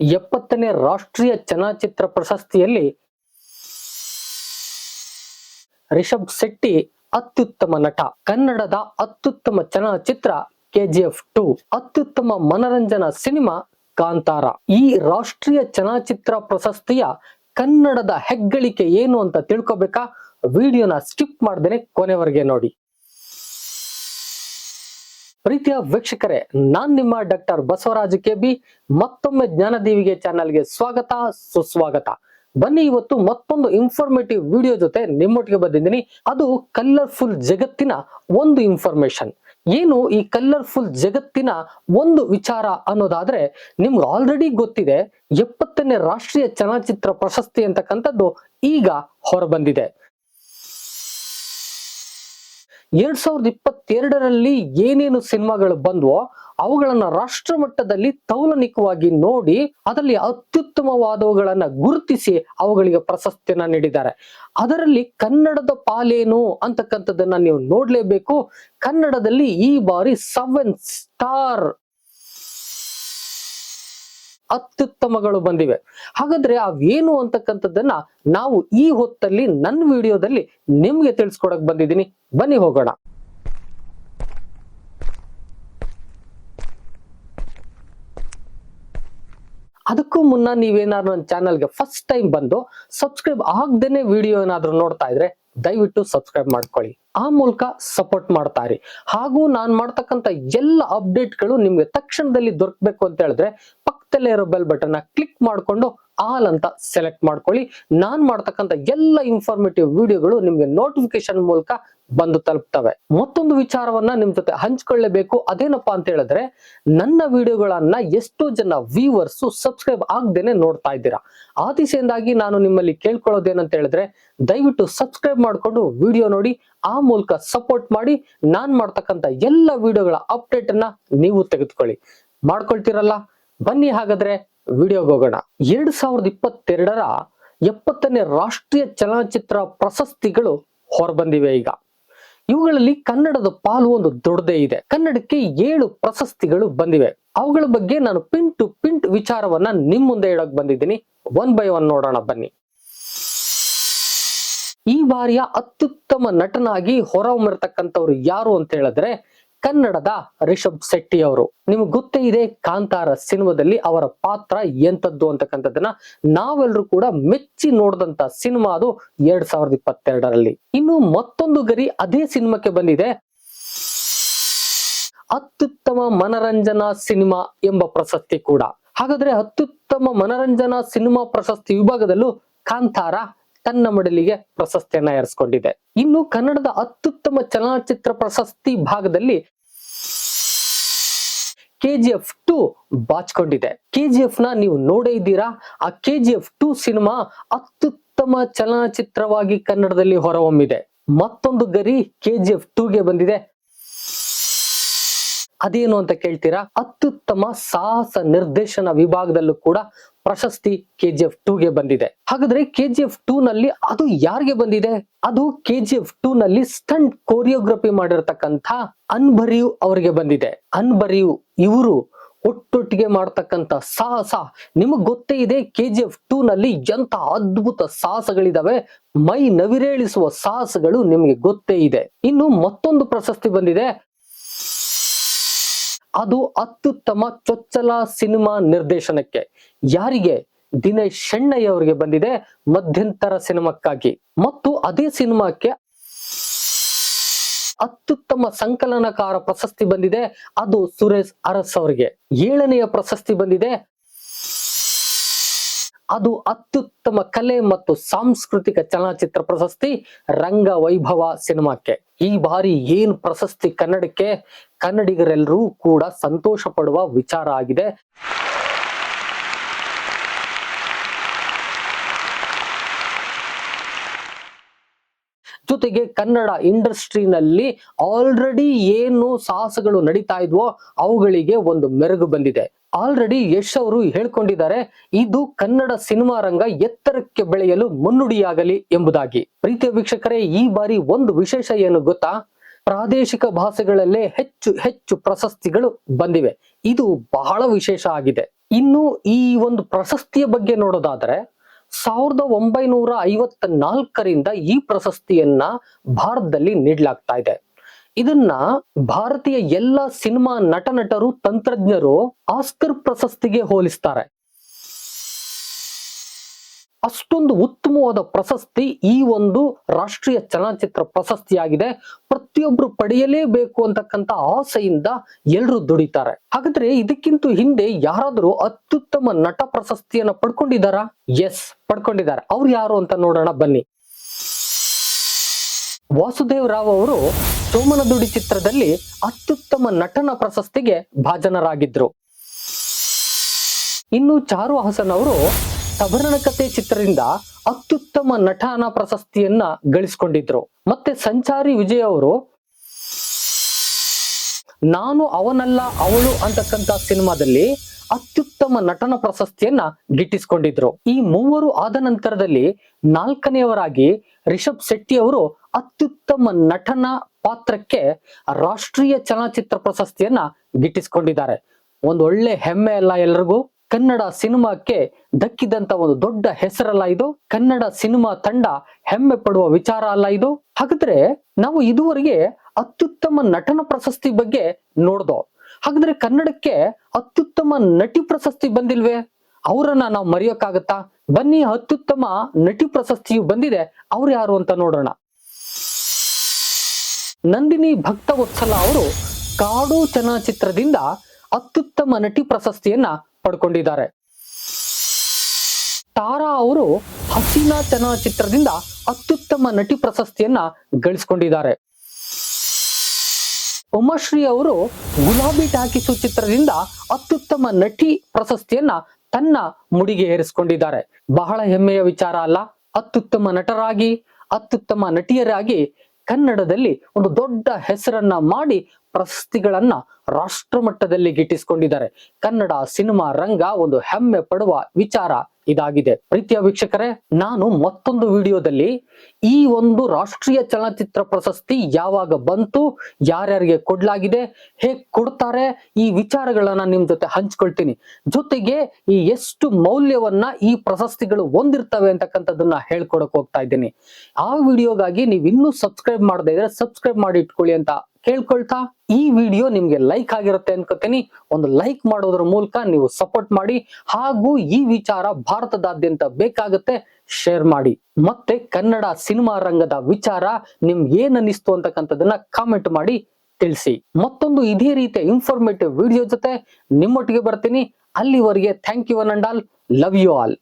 ಎಪ್ಪತ್ತನೇ ರಾಷ್ಟ್ರೀಯ ಚಲನಚಿತ್ರ ಪ್ರಶಸ್ತಿಯಲ್ಲಿ ರಿಷಬ್ ಶೆಟ್ಟಿ ಅತ್ಯುತ್ತಮ ನಟ, ಕನ್ನಡದ ಅತ್ಯುತ್ತಮ ಚಲನಚಿತ್ರ ಕೆಜಿಎಫ್ ಟು, ಅತ್ಯುತ್ತಮ ಮನರಂಜನಾ ಸಿನಿಮಾ ಕಾಂತಾರ. ಈ ರಾಷ್ಟ್ರೀಯ ಚಲನಚಿತ್ರ ಪ್ರಶಸ್ತಿಯ ಕನ್ನಡದ ಹೆಗ್ಗಳಿಕೆ ಏನು ಅಂತ ತಿಳ್ಕೊಬೇಕಾ? ವಿಡಿಯೋನ ಸ್ಕಿಪ್ ಮಾಡ್ದೇನೆ ಕೊನೆವರೆಗೆ ನೋಡಿ. ಪ್ರೀತಿಯ ವೀಕ್ಷಕರೇ, ನಾನ್ ನಿಮ್ಮ ಡಾಕ್ಟರ್ ಬಸವರಾಜ ಕೆಬಿ, ಮತ್ತೊಮ್ಮೆ ಜ್ಞಾನದೀವಿಗೆ ಚಾನೆಲ್ಗೆ ಸ್ವಾಗತ, ಸುಸ್ವಾಗತ. ಬನ್ನಿ ಇವತ್ತು ಮತ್ತೊಂದು ಇನ್ಫಾರ್ಮೇಟಿವ್ ವಿಡಿಯೋ ಜೊತೆ ನಿಮ್ಮೊಟ್ಟಿಗೆ ಬಂದಿದ್ದೀನಿ. ಅದು ಕಲರ್ಫುಲ್ ಜಗತ್ತಿನ ಒಂದು ಇನ್ಫಾರ್ಮೇಶನ್ ಏನು ಈ ಕಲರ್ಫುಲ್ ಜಗತ್ತಿನ ಒಂದು ವಿಚಾರ ಅನ್ನೋದಾದ್ರೆ, ನಿಮ್ಗೆ ಆಲ್ರೆಡಿ ಗೊತ್ತಿದೆ, ಎಪ್ಪತ್ತನೇ ರಾಷ್ಟ್ರೀಯ ಚಲನಚಿತ್ರ ಪ್ರಶಸ್ತಿ ಅಂತಕ್ಕಂಥದ್ದು ಈಗ ಹೊರಬಂದಿದೆ. ಎರಡ್ ಸಾವಿರದ ಇಪ್ಪತ್ತೆರಡರಲ್ಲಿ ಏನೇನು ಸಿನಿಮಾಗಳು ಬಂದ್ವೋ ಅವುಗಳನ್ನ ರಾಷ್ಟ್ರ ಮಟ್ಟದಲ್ಲಿ ತೌಲನಿಕವಾಗಿ ನೋಡಿ ಅದರಲ್ಲಿ ಅತ್ಯುತ್ತಮವಾದವುಗಳನ್ನ ಗುರುತಿಸಿ ಅವುಗಳಿಗೆ ಪ್ರಶಸ್ತಿಯನ್ನ ನೀಡಿದ್ದಾರೆ. ಅದರಲ್ಲಿ ಕನ್ನಡದ ಪಾಲೇನು ಅಂತಕ್ಕಂಥದ್ದನ್ನ ನೀವು ನೋಡ್ಲೇಬೇಕು. ಕನ್ನಡದಲ್ಲಿ ಈ ಬಾರಿ ಸೆವೆನ್ ಸ್ಟಾರ್ ಅತ್ಯುತ್ತಮಗಳು ಬಂದಿವೆ. ಹಾಗಾದ್ರೆ ಅವೇನು ಅಂತಕ್ಕಂಥದ್ದನ್ನ ನಾವು ಈ ಹೊತ್ತಲ್ಲಿ ನನ್ನ ವಿಡಿಯೋದಲ್ಲಿ ನಿಮ್ಗೆ ತಿಳಿಸ್ಕೊಡಕ್ ಬಂದಿದ್ದೀನಿ. ಬನ್ನಿ ಹೋಗೋಣ. ಅದಕ್ಕೂ ಮುನ್ನ ನೀವೇನಾದ್ರು ನನ್ನ ಚಾನಲ್ಗೆ ಫಸ್ಟ್ ಟೈಮ್ ಬಂದು ಸಬ್ಸ್ಕ್ರೈಬ್ ಆಗದೇನೆ ವಿಡಿಯೋ ಏನಾದ್ರು ನೋಡ್ತಾ ಇದ್ರೆ ದಯವಿಟ್ಟು ಸಬ್ಸ್ಕ್ರೈಬ್ ಮಾಡ್ಕೊಳ್ಳಿ. ಆ ಮೂಲಕ ಸಪೋರ್ಟ್ ಮಾಡ್ತಾ ಇರಿ. ಹಾಗೂ ನಾನು ಮಾಡ್ತಕ್ಕಂಥ ಎಲ್ಲ ಅಪ್ಡೇಟ್ಗಳು ನಿಮ್ಗೆ ತಕ್ಷಣದಲ್ಲಿ ದೊರಕಬೇಕು ಅಂತ ಹೇಳಿದ್ರೆ ಪಕ್ಕದಲ್ಲೇ ಇರೋ ಬೆಲ್ ಬಟನ್ ಕ್ಲಿಕ್ ಮಾಡ್ಕೊಂಡು ಆಲ್ ಅಂತ ಸೆಲೆಕ್ಟ್ ಮಾಡ್ಕೊಳ್ಳಿ. ನಾನ್ ಮಾಡ್ತಕ್ಕಂಥ ಎಲ್ಲ ಇನ್ಫಾರ್ಮೇಟಿವ್ ವಿಡಿಯೋಗಳು ನಿಮ್ಗೆ ನೋಟಿಫಿಕೇಶನ್ ಮೂಲಕ ಬಂದು ತಲುಪ್ತವೆ. ಮತ್ತೊಂದು ವಿಚಾರವನ್ನ ನಿಮ್ ಜೊತೆ ಹಂಚ್ಕೊಳ್ಳೇಬೇಕು. ಅದೇನಪ್ಪಾ ಅಂತ ಹೇಳಿದ್ರೆ, ನನ್ನ ವಿಡಿಯೋಗಳನ್ನ ಎಷ್ಟೋ ಜನ ವ್ಯೂವರ್ಸ್ ಸಬ್ಸ್ಕ್ರೈಬ್ ಆಗ್ದೇನೆ ನೋಡ್ತಾ ಇದ್ದೀರಾ. ಆ ದಿಸೆಯಿಂದಾಗಿ ನಾನು ನಿಮ್ಮಲ್ಲಿ ಕೇಳ್ಕೊಳ್ಳೋದೇನಂತ ಹೇಳಿದ್ರೆ, ದಯವಿಟ್ಟು ಸಬ್ಸ್ಕ್ರೈಬ್ ಮಾಡ್ಕೊಂಡು ವಿಡಿಯೋ ನೋಡಿ, ಆ ಮೂಲಕ ಸಪೋರ್ಟ್ ಮಾಡಿ, ನಾನ್ ಮಾಡ್ತಕ್ಕಂಥ ಎಲ್ಲ ವಿಡಿಯೋಗಳ ಅಪ್ಡೇಟ್ ಅನ್ನ ನೀವು ತೆಗೆದುಕೊಳ್ಳಿ. ಮಾಡ್ಕೊಳ್ತೀರಲ್ಲ? ಬನ್ನಿ ಹಾಗಾದ್ರೆ ವಿಡಿಯೋಗೆ ಹೋಗೋಣ. ಎರಡ್ ಸಾವಿರದ ಇಪ್ಪತ್ತೆರಡರ ಎಪ್ಪತ್ತನೇ ರಾಷ್ಟ್ರೀಯ ಚಲನಚಿತ್ರ ಪ್ರಶಸ್ತಿಗಳು ಹೊರಬಂದಿವೆ ಈಗ. ಇವುಗಳಲ್ಲಿ ಕನ್ನಡದ ಪಾಲು ಒಂದು ದೊಡ್ಡದೇ ಇದೆ. ಕನ್ನಡಕ್ಕೆ ಏಳು ಪ್ರಶಸ್ತಿಗಳು ಬಂದಿವೆ. ಅವುಗಳ ಬಗ್ಗೆ ನಾನು ಪಿನ್ ಟು ಪಿಂಟ್ ವಿಚಾರವನ್ನ ನಿಮ್ ಮುಂದೆ ಇಡಕ್ ಬಂದಿದ್ದೀನಿ. ಒನ್ ಬೈ ಒನ್ ನೋಡೋಣ, ಬನ್ನಿ. ಈ ಬಾರಿಯ ಅತ್ಯುತ್ತಮ ನಟನಾಗಿ ಹೊರಹೊಮ್ಮಿರ್ತಕ್ಕಂಥವ್ರು ಯಾರು ಅಂತ ಹೇಳಿದ್ರೆ ಕನ್ನಡದ ರಿಷಬ್ ಶೆಟ್ಟಿ ಅವರು. ನಿಮ್ಗೆ ಗೊತ್ತೇ ಇದೆ, ಕಾಂತಾರ ಸಿನಿಮಾದಲ್ಲಿ ಅವರ ಪಾತ್ರ ಎಂಥದ್ದು ಅಂತಕ್ಕಂಥದ್ದನ್ನ ನಾವೆಲ್ಲರೂ ಕೂಡ ಮೆಚ್ಚಿ ನೋಡಿದಂತ ಸಿನಿಮಾ ಅದು ಎರಡ್ ಸಾವಿರದ ಇಪ್ಪತ್ತೆರಡರಲ್ಲಿ. ಇನ್ನು ಮತ್ತೊಂದು ಗರಿ ಅದೇ ಸಿನಿಮಾಕ್ಕೆ ಬಂದಿದೆ. ಅತ್ಯುತ್ತಮ ಮನರಂಜನಾ ಸಿನಿಮಾ ಎಂಬ ಪ್ರಶಸ್ತಿ ಕೂಡ. ಹಾಗಾದ್ರೆ ಅತ್ಯುತ್ತಮ ಮನರಂಜನಾ ಸಿನಿಮಾ ಪ್ರಶಸ್ತಿ ವಿಭಾಗದಲ್ಲೂ ಕಾಂತಾರ ತನ್ನ ಮಡಲಿಗೆ ಪ್ರಶಸ್ತಿಯನ್ನ ಏರಿಸಿಕೊಂಡಿದೆ. ಇನ್ನು ಕನ್ನಡದ ಅತ್ಯುತ್ತಮ ಚಲನಚಿತ್ರ ಪ್ರಶಸ್ತಿ ಭಾಗದಲ್ಲಿ ಕೆಜಿಎಫ್ ಟು ಬಾಚ್ಕೊಂಡಿದೆ. ಎಫ್ನ ನೀವು ನೋಡೇ ಇದ್ದೀರಾ? ಆ ಕೆಜಿಎಫ್ ಟು ಸಿನಿಮಾ ಅತ್ಯುತ್ತಮ ಚಲನಚಿತ್ರವಾಗಿ ಕನ್ನಡದಲ್ಲಿ ಹೊರಹೊಮ್ಮಿದೆ. ಮತ್ತೊಂದು ಗರಿ ಕೆಜಿಎಫ್ ಟೂಗೆ ಬಂದಿದೆ. ಅದೇನು ಅಂತ ಕೇಳ್ತೀರಾ? ಅತ್ಯುತ್ತಮ ಸಾಹಸ ನಿರ್ದೇಶನ ವಿಭಾಗದಲ್ಲೂ ಕೂಡ ಪ್ರಶಸ್ತಿ ಕೆ ಜಿ ಎಫ್ ಟೂಗೆ ಬಂದಿದೆ. ಹಾಗಾದ್ರೆ ಕೆ ಜಿ ಎಫ್ ಟೂ ನಲ್ಲಿ ಅದು ಯಾರಿಗೆ ಬಂದಿದೆ? ಅದು ಕೆ ಜಿ ಎಫ್ ಟೂ ನಲ್ಲಿ ಸ್ಟಂಟ್ ಕೋರಿಯೋಗ್ರಫಿ ಮಾಡಿರ್ತಕ್ಕಂಥ ಅನ್ಬರಿಯು ಅವರಿಗೆ ಬಂದಿದೆ. ಅನ್ಬರಿಯು ಇವರು ಒಟ್ಟೊಟ್ಟಿಗೆ ಮಾಡ್ತಕ್ಕಂಥ ಸಾಹಸ. ನಿಮಗ್ ಗೊತ್ತೇ ಇದೆ ಕೆ ಜಿ ಎಫ್ ಟೂ ನಲ್ಲಿ ಎಂತ ಅದ್ಭುತ ಸಾಹಸಗಳಿದಾವೆ? ಮೈ ನವಿರೇಳಿಸುವ ಸಾಹಸಗಳು ನಿಮಗೆ ಗೊತ್ತೇ ಇದೆ. ಇನ್ನು ಮತ್ತೊಂದು ಪ್ರಶಸ್ತಿ ಬಂದಿದೆ ಅದು ಅತ್ಯುತ್ತಮ ಚೊಚ್ಚಲ ಸಿನಿಮಾ ನಿರ್ದೇಶನಕ್ಕೆ. ಯಾರಿಗೆ? ದಿನೇಶ್ ಶೆಣ್ಣಯ್ಯ ಅವರಿಗೆ ಬಂದಿದೆ ಮಧ್ಯಂತರ ಸಿನಿಮಾಕ್ಕಾಗಿ. ಮತ್ತು ಅದೇ ಸಿನಿಮಾಕ್ಕೆ ಅತ್ಯುತ್ತಮ ಸಂಕಲನಕಾರ ಪ್ರಶಸ್ತಿ ಬಂದಿದೆ ಅದು ಸುರೇಶ್ ಅರಸ್ ಅವರಿಗೆ. ಏಳನೆಯ ಪ್ರಶಸ್ತಿ ಬಂದಿದೆ ಅದು ಅತ್ಯುತ್ತಮ ಕಲೆ ಮತ್ತು ಸಾಂಸ್ಕೃತಿಕ ಚಲನಚಿತ್ರ ಪ್ರಶಸ್ತಿ ರಂಗ ವೈಭವ ಸಿನಿಮಾಕ್ಕೆ. ಈ ಬಾರಿ ಏನ್ ಪ್ರಶಸ್ತಿ ಕನ್ನಡಕ್ಕೆ? ಕನ್ನಡಿಗರೆಲ್ಲರೂ ಕೂಡ ಸಂತೋಷ ಪಡುವ ವಿಚಾರ ಆಗಿದೆ. ಜೊತೆಗೆ ಕನ್ನಡ ಇಂಡಸ್ಟ್ರಿನಲ್ಲಿ ಆಲ್ರೆಡಿ ಏನು ಸಾಹಸಗಳು ನಡೀತಾ ಇದ್ವೋ ಅವುಗಳಿಗೆ ಒಂದು ಮೆರುಗು ಬಂದಿದೆ. ಆಲ್ರೆಡಿ ಯಶ್ ಅವರು ಹೇಳ್ಕೊಂಡಿದ್ದಾರೆ, ಇದು ಕನ್ನಡ ಸಿನಿಮಾ ರಂಗ ಎತ್ತರಕ್ಕೆ ಬೆಳೆಯಲು ಮುನ್ನುಡಿಯಾಗಲಿ ಎಂಬುದಾಗಿ. ಪ್ರೀತಿಯ ವೀಕ್ಷಕರೇ, ಈ ಬಾರಿ ಒಂದು ವಿಶೇಷ ಏನು ಗೊತ್ತಾ? ಪ್ರಾದೇಶಿಕ ಭಾಷೆಗಳಲ್ಲೇ ಹೆಚ್ಚು ಹೆಚ್ಚು ಪ್ರಶಸ್ತಿಗಳು ಬಂದಿವೆ. ಇದು ಬಹಳ ವಿಶೇಷ ಆಗಿದೆ. ಇನ್ನು ಈ ಒಂದು ಪ್ರಶಸ್ತಿಯ ಬಗ್ಗೆ ನೋಡೋದಾದ್ರೆ ಸಾವಿರದ ಒಂಬೈನೂರ ಐವತ್ತ ನಾಲ್ಕರಿಂದ ಈ ಪ್ರಶಸ್ತಿಯನ್ನ ಭಾರತದಲ್ಲಿ ನೀಡಲಾಗ್ತಾ ಇದೆ. ಇದನ್ನ ಭಾರತೀಯ ಎಲ್ಲ ಸಿನಿಮಾ ನಟ ನಟರು ತಂತ್ರಜ್ಞರು ಆಸ್ಕರ್ ಪ್ರಶಸ್ತಿಗೆ ಹೋಲಿಸ್ತಾರೆ. ಅಷ್ಟೊಂದು ಉತ್ತಮವಾದ ಪ್ರಶಸ್ತಿ ಈ ಒಂದು ರಾಷ್ಟ್ರೀಯ ಚಲನಚಿತ್ರ ಪ್ರಶಸ್ತಿಯಾಗಿದೆ. ಪ್ರತಿಯೊಬ್ರು ಪಡೆಯಲೇಬೇಕು ಅಂತಕ್ಕಂತ ಆಸೆಯಿಂದ ಎಲ್ಲರೂ ದುಡಿತಾರೆ. ಹಾಗಾದ್ರೆ ಇದಕ್ಕಿಂತ ಹಿಂದೆ ಯಾರಾದರೂ ಅತ್ಯುತ್ತಮ ನಟ ಪ್ರಶಸ್ತಿಯನ್ನ ಪಡ್ಕೊಂಡಿದ್ದಾರಾ? ಎಸ್ ಪಡ್ಕೊಂಡಿದ್ದಾರೆ. ಅವ್ರು ಯಾರು ಅಂತ ನೋಡೋಣ, ಬನ್ನಿ. ವಾಸುದೇವ್ ರಾವ್ ಅವರು ಸೋಮನದುಡಿ ಚಿತ್ರದಲ್ಲಿ ಅತ್ಯುತ್ತಮ ನಟನ ಪ್ರಶಸ್ತಿಗೆ ಭಾಜನರಾಗಿದ್ರು. ಇನ್ನು ಚಾರು ಹಾಸನ್ ಅವರು ಸಬರಣಕತೆ ಚಿತ್ರದಿಂದ ಅತ್ಯುತ್ತಮ ನಟನ ಪ್ರಶಸ್ತಿಯನ್ನ ಗಳಿಸಿಕೊಂಡಿದ್ರು. ಮತ್ತೆ ಸಂಚಾರಿ ವಿಜಯ್ ಅವರು, ನಾನು ಅವನಲ್ಲ, ಅವಳು ಅಂತಕ್ಕಂತ ಸಿನಿಮಾದಲ್ಲಿ ಅತ್ಯುತ್ತಮ ನಟನ ಪ್ರಶಸ್ತಿಯನ್ನ ಗಿಟ್ಟಿಸಿಕೊಂಡಿದ್ರು. ಈ ಮೂವರು ಆದ ನಂತರದಲ್ಲಿ ನಾಲ್ಕನೆಯವರಾಗಿ ರಿಷಬ್ ಶೆಟ್ಟಿ ಅವರು ಅತ್ಯುತ್ತಮ ನಟನ ಪಾತ್ರಕ್ಕೆ ರಾಷ್ಟ್ರೀಯ ಚಲನಚಿತ್ರ ಪ್ರಶಸ್ತಿಯನ್ನ ಗಿಟ್ಟಿಸಿಕೊಂಡಿದ್ದಾರೆ. ಒಂದು ಒಳ್ಳೆ ಹೆಮ್ಮೆ ಅಲ್ಲ ಎಲ್ರಿಗೂ. ಕನ್ನಡ ಸಿನಿಮಾಕ್ಕೆ ದಕ್ಕಿದಂತ ಒಂದು ದೊಡ್ಡ ಹೆಸರಲ್ಲ ಇದು. ಕನ್ನಡ ಸಿನಿಮಾ ತಂಡ ಹೆಮ್ಮೆ ಪಡುವ ವಿಚಾರ ಅಲ್ಲ ಇದು. ಹಾಗಾದ್ರೆ ನಾವು ಇದುವರೆಗೆ ಅತ್ಯುತ್ತಮ ನಟನ ಪ್ರಶಸ್ತಿ ಬಗ್ಗೆ ನೋಡ್ದೋ? ಹಾಗಾದ್ರೆ ಕನ್ನಡಕ್ಕೆ ಅತ್ಯುತ್ತಮ ನಟಿ ಪ್ರಶಸ್ತಿ ಬಂದಿಲ್ವೇ? ಅವರನ್ನ ನಾವು ಮರೆಯೋಕ್ಕಾಗತ್ತಾ? ಬನ್ನಿ, ಅತ್ಯುತ್ತಮ ನಟಿ ಪ್ರಶಸ್ತಿಯು ಬಂದಿದೆ. ಅವ್ರು ಯಾರು ಅಂತ ನೋಡೋಣ. ನಂದಿನಿ ಭಕ್ತವತ್ಸಲ ಅವರು ಕಾಡು ಚಲನಚಿತ್ರದಿಂದ ಅತ್ಯುತ್ತಮ ನಟಿ ಪ್ರಶಸ್ತಿಯನ್ನ ಪಡ್ಕೊಂಡಿದ್ದಾರೆ. ತಾರಾ ಅವರು ಹಸೀನಾ ಚಲನಚಿತ್ರದಿಂದ ಅತ್ಯುತ್ತಮ ನಟಿ ಪ್ರಶಸ್ತಿಯನ್ನ ಗಳಿಸಿಕೊಂಡಿದ್ದಾರೆ. ಉಮಾಶ್ರೀ ಅವರು ಗುಲಾಬಿ ಟಾಕಿಸು ಚಿತ್ರದಿಂದ ಅತ್ಯುತ್ತಮ ನಟಿ ಪ್ರಶಸ್ತಿಯನ್ನ ತನ್ನ ಮುಡಿಗೆ ಏರಿಸಿಕೊಂಡಿದ್ದಾರೆ. ಬಹಳ ಹೆಮ್ಮೆಯ ವಿಚಾರ ಅಲ್ಲ, ಅತ್ಯುತ್ತಮ ನಟರಾಗಿ, ಅತ್ಯುತ್ತಮ ನಟಿಯರಾಗಿ ಕನ್ನಡದಲ್ಲಿ ಒಂದು ದೊಡ್ಡ ಹೆಸರನ್ನ ಮಾಡಿ ಪ್ರಶಸ್ತಿಗಳನ್ನ ರಾಷ್ಟ್ರ ಮಟ್ಟದಲ್ಲಿ ಗಿಟ್ಟಿಸಿಕೊಂಡಿದ್ದಾರೆ. ಕನ್ನಡ ಸಿನಿಮಾ ರಂಗ ಒಂದು ಹೆಮ್ಮೆ ಪಡುವ ವಿಚಾರ ಇದಾಗಿದೆ. ಪ್ರೀತಿಯ ವೀಕ್ಷಕರೇ, ನಾನು ಮತ್ತೊಂದು ವಿಡಿಯೋದಲ್ಲಿ ಈ ಒಂದು ರಾಷ್ಟ್ರೀಯ ಚಲನಚಿತ್ರ ಪ್ರಶಸ್ತಿ ಯಾವಾಗ ಬಂತು, ಯಾರ್ಯಾರಿಗೆ ಕೊಡ್ಲಾಗಿದೆ, ಹೇಗ್ ಕೊಡ್ತಾರೆ, ಈ ವಿಚಾರಗಳನ್ನ ನಿಮ್ ಜೊತೆ ಹಂಚ್ಕೊಳ್ತೀನಿ. ಜೊತೆಗೆ ಈ ಎಷ್ಟು ಮೌಲ್ಯವನ್ನ ಈ ಪ್ರಶಸ್ತಿಗಳು ಹೊಂದಿರ್ತವೆ ಅಂತಕ್ಕಂಥದ್ದನ್ನ ಹೇಳ್ಕೊಡಕ್ ಹೋಗ್ತಾ ಇದ್ದೀನಿ. ಆ ವಿಡಿಯೋಗಾಗಿ ನೀವು ಇನ್ನೂ ಸಬ್ಸ್ಕ್ರೈಬ್ ಮಾಡದೇ ಇದ್ರೆ ಸಬ್ಸ್ಕ್ರೈಬ್ ಮಾಡಿ ಇಟ್ಕೊಳ್ಳಿ ಅಂತ ಕೇಳ್ಕೊಳ್ತಾ ಈ ವಿಡಿಯೋ ನಿಮ್ಗೆ ಲೈಕ್ ಆಗಿರುತ್ತೆ ಅನ್ಕೋತೀನಿ. ಒಂದು ಲೈಕ್ ಮಾಡೋದ್ರ ಮೂಲಕ ನೀವು ಸಪೋರ್ಟ್ ಮಾಡಿ. ಹಾಗೂ ಈ ವಿಚಾರ ಭಾರತದಾದ್ಯಂತ ಬೇಕಾಗುತ್ತೆ ಶೇರ್ ಮಾಡಿ. ಮತ್ತೆ ಕನ್ನಡ ಸಿನಿಮಾ ರಂಗದ ವಿಚಾರ ನಿಮ್ಗೆ ಏನ್ ಅನಿಸ್ತು ಅಂತಕ್ಕಂಥದ್ದನ್ನ ಕಾಮೆಂಟ್ ಮಾಡಿ ತಿಳಿಸಿ. ಮತ್ತೊಂದು ಇದೇ ರೀತಿಯ ಇನ್ಫಾರ್ಮೇಟಿವ್ ವಿಡಿಯೋ ಜೊತೆ ನಿಮ್ಮೊಟ್ಟಿಗೆ ಬರ್ತೀನಿ. ಅಲ್ಲಿವರೆಗೆ thank you an and all love you all